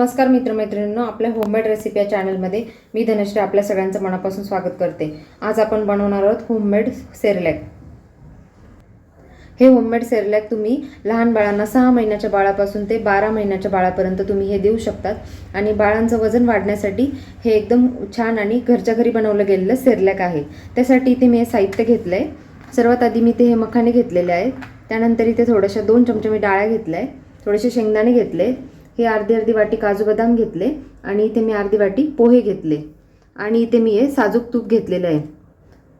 नमस्कार मित्रमैत्रिणींनो आपल्या homemade recipe या चॅनलमध्ये मी धनश्री आपल्या सगळ्यांचं मनापासून स्वागत करते. आज आपण बनवणार आहोत होममेड सेरलॅक हे होममेड सेरलॅक तुम्ही लहान बाळांना सहा महिन्याच्या बाळापासून ते बारा महिन्याच्या बाळापर्यंत तुम्ही हे देऊ शकतात. आणि बाळांचं वजन वाढण्यासाठी हे एकदम छान आणि घरच्या घरी बनवलं गेलेलं सेरलॅक आहे. त्यासाठी इथे मी हे साहित्य घेतलं आहे सर्वात आधी मी ते हे मखाने घेतलेले आहेत. त्यानंतर इथे थोड्याशा दोन चमचे मी डाळ्या घेतल्या आहे थोडेसे शेंगदाणे घेतले. हे अर्धी अर्धी वाटी काजू बदाम घेतले आणि इथे मी अर्धी वाटी पोहे घेतले. आणि इथे मी हे साजूक तूप घेतलेलं आहे.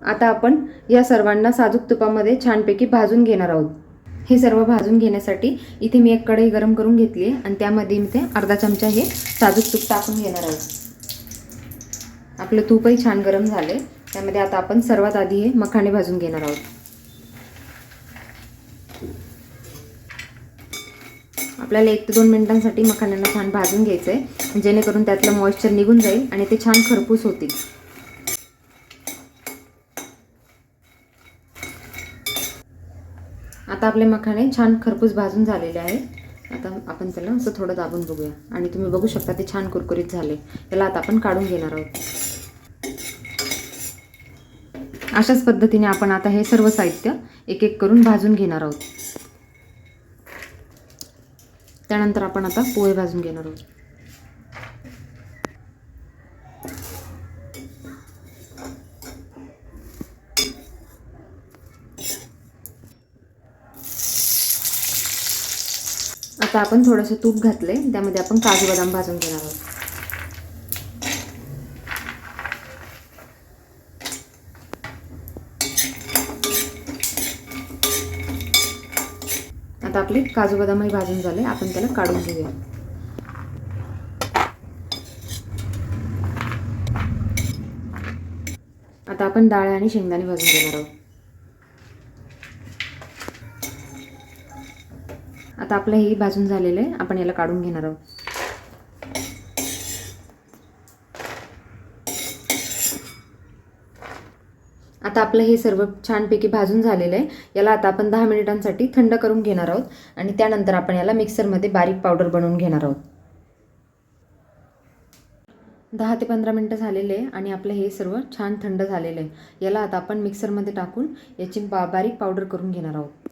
आता आपण या सर्वांना साजूक तुपामध्ये छानपैकी भाजून घेणार आहोत. हे सर्व भाजून घेण्यासाठी इथे मी एक कढई गरम करून घेतली आहे आणि त्यामध्ये मी ते अर्धा चमचा हे साजूक तूप टाकून घेणार आहोत. आपलं तूपही छान गरम झाले त्यामध्ये आता आपण सर्वात आधी हे मखाणे भाजून घेणार आहोत. आपल्याला एक ते दोन मिनिटांसाठी मखाण्यांना छान भाजून घ्यायचं आहे जेणेकरून त्यातलं मॉइश्चर निघून जाईल आणि ते छान खरपूस होतील. आता आपले मखाणे छान खरपूस भाजून झालेले आहे. आता आपण त्याला असं थोडं दाबून बघूया. आणि तुम्ही बघू शकता ते छान कुरकुरीत झाले. त्याला आता आपण काढून घेणार आहोत. अशाच पद्धतीने आपण आता हे सर्व साहित्य एक एक करून भाजून घेणार आहोत. त्यानंतर आपण आता पोहे भाजून घेणार आहोत. आता आपण थोडंसं तूप घातले त्यामध्ये आपण काजू बदाम भाजून घेणार आहोत. आता आपले काजू बदामही भाजून झाले. आपण त्याला काढून घेऊया. आता आपण डाळ आणि शेंगदाणे भाजून घेणार आहोत. आता आपलं हे भाजून झालेलं आहे. आपण याला काढून घेणार आहोत. आता आपलं हे सर्व छानपैकी भाजून झालेलं आहे. याला आता आपण दहा मिनिटांसाठी थंड करून घेणार आहोत. आणि त्यानंतर आपण याला मिक्सरमध्ये बारीक पावडर बनवून घेणार आहोत. दहा ते पंधरा मिनटं झालेले आहे आणि आपलं हे सर्व छान थंड झालेलं आहे. याला आता आपण मिक्सरमध्ये टाकून याची बा बारीक पावडर करून घेणार आहोत.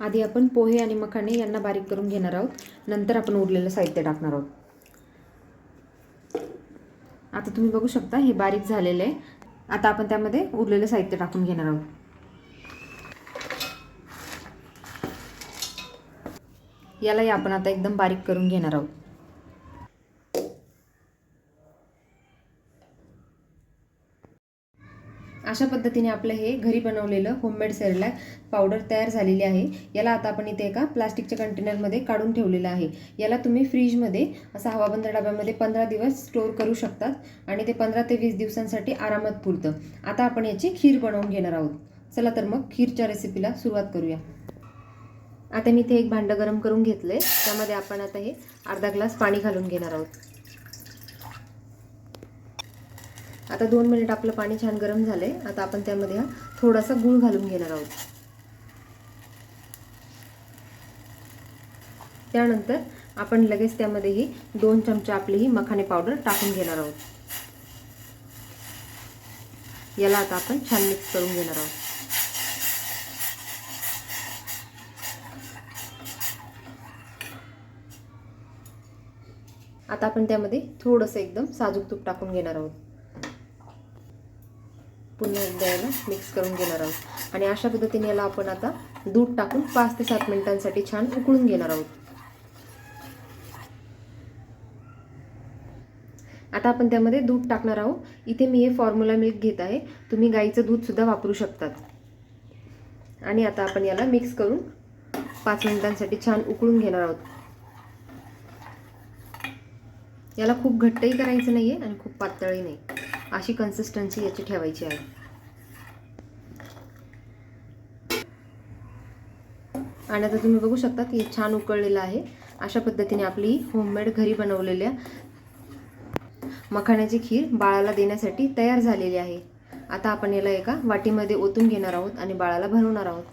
आधी आपण पोहे आणि मखाणे यांना बारीक करून घेणार आहोत. नंतर आपण उरलेलं साहित्य टाकणार आहोत. आता तुम्ही बघू शकता हे बारीक झालेलं आहे. आता आपण त्यामध्ये उरलेलं साहित्य टाकून घेणार आहोत. यालाही आपण आता एकदम बारीक करून घेणार आहोत. अशा पद्धतीने आपलं हे घरी बनवलेलं होममेड सेरेलॅक पावडर तयार झालेली आहे. याला आता आपण इथे एका प्लास्टिकच्या कंटेनरमध्ये काढून ठेवलेलं आहे. याला तुम्ही फ्रीजमध्ये असा हवाबंद डब्यामध्ये पंधरा दिवस स्टोअर करू शकतात आणि ते पंधरा ते वीस दिवसांसाठी आरामात पुरतं. आता आपण याची खीर बनवून घेणार आहोत. चला तर मग खीरच्या रेसिपीला सुरुवात करूया. आता मी इथे एक भांडं गरम करून घेतलं आहे त्यामध्ये आपण आता हे अर्धा ग्लास पाणी घालून घेणार आहोत. आता दोन मिनिट आपलं पाणी छान गरम झालंय. आता आपण त्यामध्ये हा थोडासा गूळ घालून घेणार आहोत. त्यानंतर आपण लगेच त्यामध्ये ही दोन चमचे आपली ही मखाने पावडर टाकून घेणार आहोत. याला आता आपण छान मिक्स करून घेणार आहोत. आता आपण त्यामध्ये थोडंसं एकदम साजूक तूप टाकून घेणार आहोत. पुन्हा एकदा याला मिक्स करून घेणार आहोत. आणि अशा पद्धतीने याला आपण आता दूध टाकून पाच ते सात मिनिटांसाठी छान उकळून घेणार आहोत. आता आपण त्यामध्ये दूध टाकणार आहोत. इथे मी हे फॉर्म्युला मिल्क घेत आहे. तुम्ही गाईचं दूधसुद्धा वापरू शकतात. आणि आता आपण याला मिक्स करून पाच मिनिटांसाठी छान उकळून घेणार आहोत. याला खूप घट्टही करायचं नाही आहे आणि खूप पातळही नाही. अशी कन्सिस्टन्सी याची ठेवायची आहे. आणि आता तुम्ही बघू शकता की छान उकळलेलं आहे. अशा पद्धतीने आपली होममेड घरी बनवलेल्या मखाण्याची खीर बाळाला देण्यासाठी तयार झालेली आहे. आता आपण याला एका वाटीमध्ये ओतून घेणार आहोत आणि बाळाला भरवणार आहोत.